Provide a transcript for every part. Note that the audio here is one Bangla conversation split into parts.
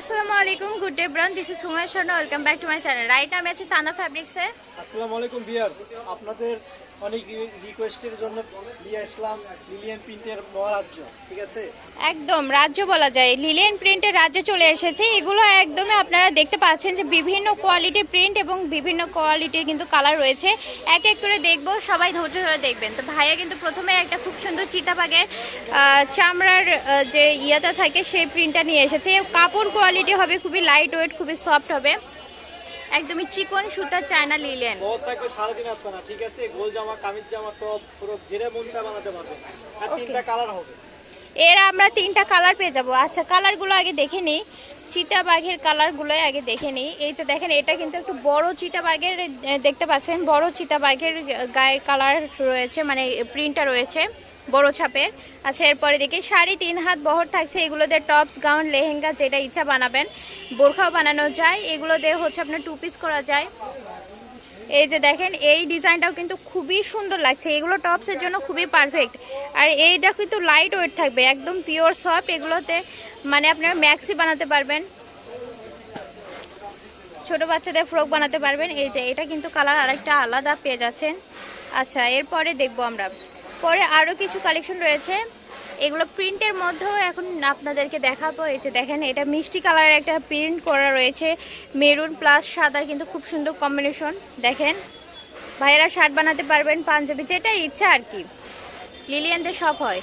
আসসালামু আলাইকুম good day bran this is Sumai Sharma welcome back to my channel right আমি আছি থানা ফ্যাব্রিক্সে আসসালামু আলাইকুম বিয়ার্স আপনাদের অনেক রিকোয়েস্টের জন্য নিয়ে আসলাম লিলিয়ান প্রিন্টের মহারাজ্য, ঠিক আছে? একদম, রাজ্য বলা যায়। লিলিয়ান প্রিন্টের রাজ্যে চলে এসেছে। এগুলো একদমই আপনারা দেখতে পাচ্ছেন যে বিভিন্ন কোয়ালিটির প্রিন্ট এবং বিভিন্ন কোয়ালিটির কিন্তু কালার রয়েছে। এক এক করে দেখব, সবাই ধৈর্য ধরে দেখবেন। তো ভাইয়া কিন্তু প্রথমে একটা খুব সুন্দর চিতাবাগের চামড়ার যে ইয়াটা থাকে, সেই প্রিন্টটা নিয়ে এসেছে। কাপড় কোয়ালিটি হবে, খুবই লাইট ওয়েট খুবই সফট হবে। একদমই চিকন সুতার চায়না লিলিয়ান বহুত থাকবে সারাদিন আপনারা ঠিক আছে? গোল জামা কামিজ জামা টপ পুরো যেটা মন চায় বানাতে পারবেন। আর তিনটা কালার হবে। এর আমরা তিনটা কালার পেয়ে যাব। আচ্ছা কালারগুলো আগে দেখে নিই। চিতা বাঘের কালারগুলো আগে দেখে নিই। এই যে দেখেন এটা কিন্তু একটু বড় চিতা বাঘের দেখতে পাচ্ছেন বড় চিতা বাঘের গায়ের কালার রয়েছে মানে প্রিন্টটা রয়েছে। বড় ছাপের। আচ্ছা এরপরে দেখি, শাড়ি তিন হাত বহর থাকছে এগুলোতে টপস, গাউন, লেহেঙ্গা, যেটা ইচ্ছা বানাবেন। বোরখাও বানানো যায়, এগুলো দিয়ে হচ্ছে আপনার টু পিস করা যায়। এই যে দেখেন, এই ডিজাইনটাও কিন্তু খুবই সুন্দর লাগছে, এগুলো টপসের জন্য খুবই পারফেক্ট আর এইটা কিন্তু লাইট ওয়েট থাকবে, একদম পিওর সফট এগুলোতে মানে আপনারা ম্যাক্সি বানাতে পারবেন। ছোট বাচ্চাদের ফ্রক বানাতে পারবেন, এই যে, এটা কিন্তু কালার আরেকটা আলাদা পেয়ে যাচ্ছেন। আচ্ছা এরপরে দেখব আমরা। পরে আরও কিছু কালেকশন রয়েছে। এগুলো প্রিন্টের মধ্যেও এখন আপনাদেরকে দেখাবো। এই যে দেখেন, এটা মিষ্টি কালারের একটা প্রিন্ট করা রয়েছে। মেরুন প্লাস সাদা, কিন্তু খুব সুন্দর কম্বিনেশন দেখেন, ভাইয়েরা শার্ট বানাতে পারবেন পাঞ্জাবি, যেটা ইচ্ছা আর কি। লিলিয়ানদের শখ হয়।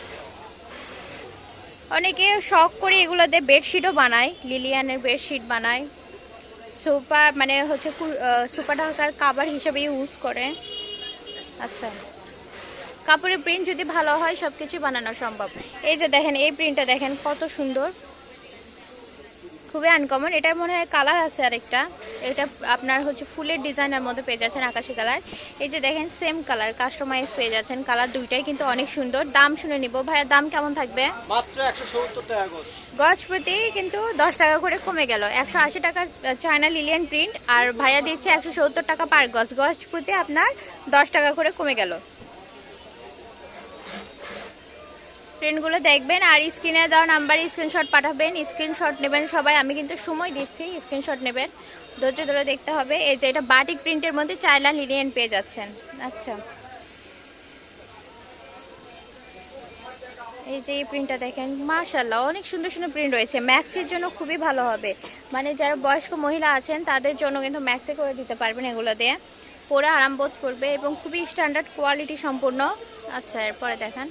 অনেকে শখ করে এগুলোতে বেডশিটও বানায় লিলিয়ানের বেডশিট বানায়। সোফা মানে হচ্ছে সুপার ঢাকার কাবার হিসেবে ইউজ করে। আচ্ছা। কাপড়ের প্রিন্ট যদি ভালো হয় সব কিছু বানানো সম্ভব। এই যে দেখেন এই প্রিন্টটা দেখেন কত সুন্দর। খুবই আনকমন এটা মনে হয় কালার আছে আরেকটা। এটা আপনার হচ্ছে ফুলের ডিজাইনের মধ্যে পেয়ে যাচ্ছেন আকাশি কালার এই যে দেখেন সেম কালার কাস্টমাইজ পেয়ে যাচ্ছেন। কালার দুইটাই কিন্তু অনেক সুন্দর। দাম শুনে নিব। ভাইয়ের দাম কেমন থাকবে? মাত্র একশো সত্তর টাকা গজ। প্রতি কিন্তু দশ টাকা করে কমে গেল। একশো আশি টাকা চায়না লিলিয়ান প্রিন্ট আর ভাইয়া দিচ্ছে একশো সত্তর টাকা পার গজ। গজ প্রতি আপনার দশ টাকা করে কমে গেল। প্রিন্টগুলো দেখবেন আর স্ক্রিনে দেওয়া নাম্বারে স্ক্রিনশট পাঠাবেন। স্ক্রিনশট নেবেন সবাই। আমি কিন্তু সময় দিচ্ছি স্ক্রিনশট নেবেন। ধৈর্য ধরে দেখতে হবে। এই যে এটা বাটিক প্রিন্টের মধ্যে চায়না লিলিয়ান পেয়ে যাচ্ছেন। আচ্ছা। এই যে এই প্রিন্টটা দেখেন মাশাল্লাহ অনেক সুন্দর সুন্দর প্রিন্ট রয়েছে। ম্যাক্সের জন্য খুবই ভালো হবে। মানে যারা বয়স্ক মহিলা আছেন, তাদের জন্য কিন্তু ম্যাক্সে করে দিতে পারবেন এগুলো দিয়ে। পরে আরাম বোধ করবে এবং খুবই স্ট্যান্ডার্ড কোয়ালিটি সম্পূর্ণ। আচ্ছা এরপরে দেখান।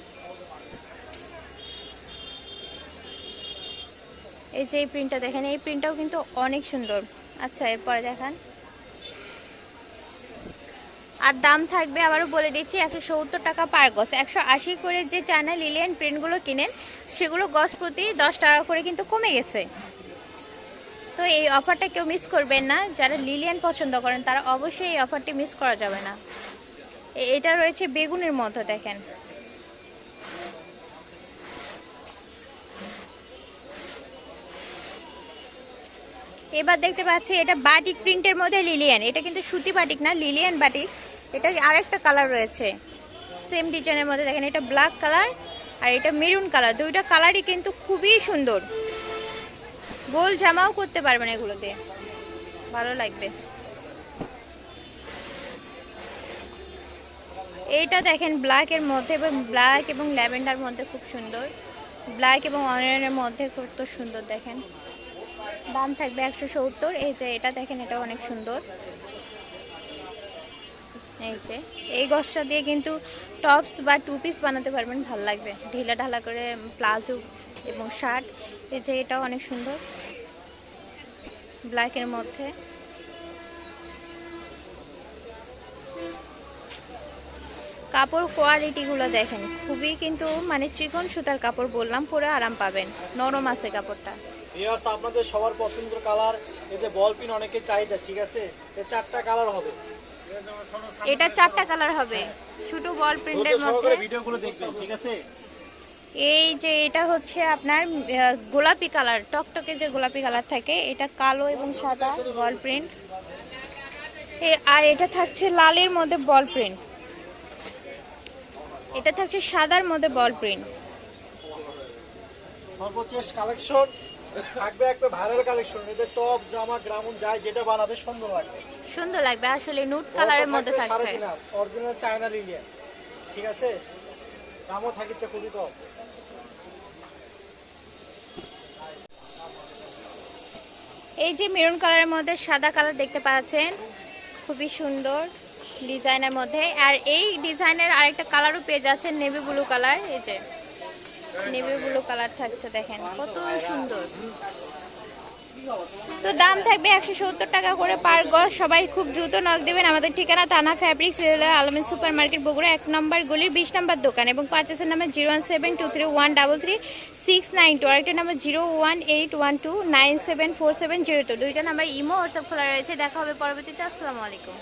এই যে এই প্রিন্টটা দেখেন, এই প্রিন্টটাও কিন্তু অনেক সুন্দর। আচ্ছা এরপরে দেখান। আর দাম থাকবে, আবারও বলে দিচ্ছি, একশো সত্তর টাকা পার গজ। একশো আশি করে যে চায়না লিলিয়ান প্রিন্টগুলো কিনেন, সেগুলো গজ প্রতি দশ টাকা করে কিন্তু কমে গেছে। তো এই অফারটা কেউ মিস করবেন না। যারা লিলিয়ান পছন্দ করেন, তারা অবশ্যই এই অফারটি মিস করা যাবে না। এটা রয়েছে বেগুনের মধ্যে দেখেন। এবার দেখতে পাচ্ছি এটা বাটিক প্রিন্টের মধ্যে লিলিয়ান এটা কিন্তু সুতি বাটিক না লিলিয়ান বাটিক। এটা আরেকটা কালার রয়েছে। সেম ডিজাইনের মধ্যে দেখেন, এটা ব্ল্যাক কালার আর এটা মেরুন কালার দুইটা কালারই কিন্তু খুবই সুন্দর। গোল জামাও করতে পারবেন এগুলোতে। ভালো লাগবে। এইটা দেখেন ব্ল্যাক এর মধ্যে এবং ব্ল্যাক এবং ল্যাভেন্ডার মধ্যে খুব সুন্দর। ব্ল্যাক এবং অনিয়নের মধ্যে কত সুন্দর দেখেন। দাম থাকবে একশো সত্তর। এই যে এটা দেখেন, এটা অনেক সুন্দর। এই যে, এই গছটা দিয়ে কিন্তু টপস বা টু পিস বানাতে পারবেন, ভালো লাগবে। ঢিলা ঢালা করে প্লাজো এবং শার্ট, এই যে এটাও অনেক সুন্দর। ব্ল্যাকের মধ্যে। কাপড় কোয়ালিটিগুলো দেখেন। খুবই কিন্তু মানে চিকন সুতার কাপড় বললাম পরে আরাম পাবেন। নরম আছে কাপড়টা। ভিউয়ার্স আপনাদের সবার পছন্দের কালার এই যে বল পিন অনেকে চাহিদা ঠিক আছে? চারটা কালার হবে। এটা চারটা কালার হবে। ছোট বল প্রিন্টের মধ্যে। ভিডিওগুলো দেখবেন ঠিক আছে? এই যে এটা হচ্ছে আপনার গোলাপি কালার টকটকে যে গোলাপি কালার থাকে এটা কালো এবং সাদা বল প্রিন্ট আর এটা থাকছে লালের মধ্যে বল প্রিন্ট এটা থাকছে সাদার মধ্যে বল প্রিন্ট। সর্বশেষ কালেকশন থাকবে একটা ভাইরাল কালেকশন এদের টপ জামা গ্রামুন যায় যেটা বানাবে সুন্দর লাগবে। সুন্দর লাগবে আসলে নুট কালারের মধ্যে থাকছে। অরিজিনাল চায়না লিলিয়ান ঠিক আছে? দামও থাকছে খুবই কম। এই যে মেরুন কালারের মধ্যে সাদা কালার দেখতে পাচ্ছেন খুবই সুন্দর। ডিজাইনের মধ্যে। আর এই ডিজাইনের আরেকটা কালারও পেয়ে যাচ্ছেন নেভি ব্লু কালার। এই যে, নেভি ব্লু কালার থাকছে দেখেন, কত সুন্দর। তো দাম থাকবে একশো সত্তর টাকা করে পার গজ। সবাই খুব দ্রুত নক দেবেন। আমাদের ঠিকানা তানা ফ্যাব্রিক্স আলমিন সুপার মার্কেট বগুড়া, এক নম্বর গলির বিশ নম্বর দোকান এবং পাঁচেসের number zero one seven two three one double three six nine two আরেকটা number zero one eight one two nine seven four seven zero two দুইটা নাম্বার ইমো, হোয়াটসঅ্যাপ খোলা রয়েছে। দেখা হবে পরবর্তীতে। আসসালামু আলাইকুম।